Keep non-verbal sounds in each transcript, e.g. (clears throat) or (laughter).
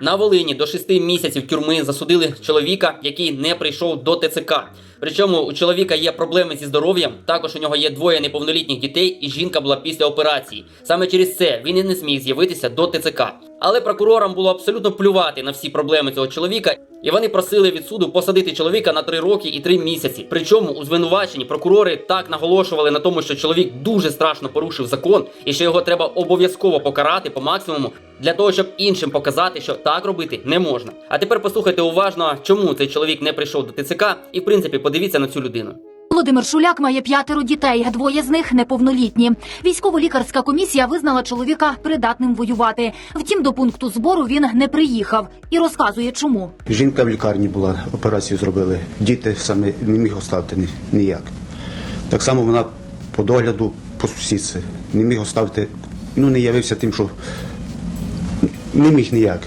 На Волині до 6 місяців тюрми засудили чоловіка, який не прийшов до ТЦК. Причому у чоловіка є проблеми зі здоров'ям. Також у нього є двоє неповнолітніх дітей, і жінка була після операції. Саме через це він і не зміг з'явитися до ТЦК. Але прокурорам було абсолютно плювати на всі проблеми цього чоловіка, і вони просили від суду посадити чоловіка на 3 роки і 3 місяці. Причому у звинуваченні прокурори так наголошували на тому, що чоловік дуже страшно порушив закон, і що його треба обов'язково покарати по максимуму для того, щоб іншим показати, що так робити не можна. А тепер послухайте уважно, чому цей чоловік не прийшов до ТЦК, і в принципі подивіться на цю людину. Володимир Шуляк має п'ятеро дітей, двоє з них неповнолітні. Військово-лікарська комісія визнала чоловіка придатним воювати. Втім, до пункту збору він не приїхав і розказує, чому. Жінка в лікарні була, операцію зробили. Діти саме не міг оставити ні- ніяк. Так само вона по догляду, по сусідці, не міг оставити, ну не явився тим, що не міг ніяк.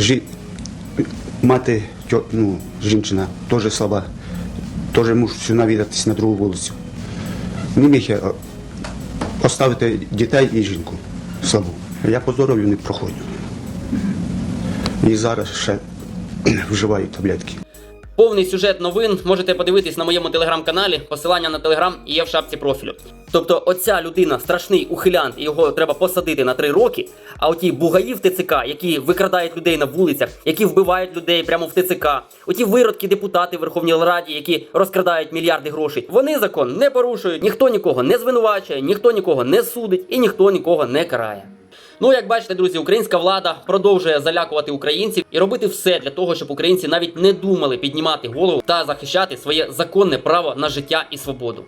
Жі... Мати, ну, жінчина, теж слаба, теж мушу сюди навідатись на другу вулицю. Не міг я поставити дітей і жінку слабу. Я по здоров'ю не проходжу. І зараз ще (clears throat) вживаю таблетки. Повний сюжет новин можете подивитись на моєму телеграм-каналі. Посилання на телеграм є в шапці профілю. Тобто, оця людина страшний ухилянт, і його треба посадити на три роки. А оті бугаї в ТЦК, які викрадають людей на вулицях, які вбивають людей прямо в ТЦК, оті виродки депутати Верховній Раді, які розкрадають мільярди грошей, вони закон не порушують, ніхто нікого не звинувачує, ніхто нікого не судить і ніхто нікого не карає. Ну, як бачите, друзі, українська влада продовжує залякувати українців і робити все для того, щоб українці навіть не думали піднімати голову та захищати своє законне право на життя і свободу.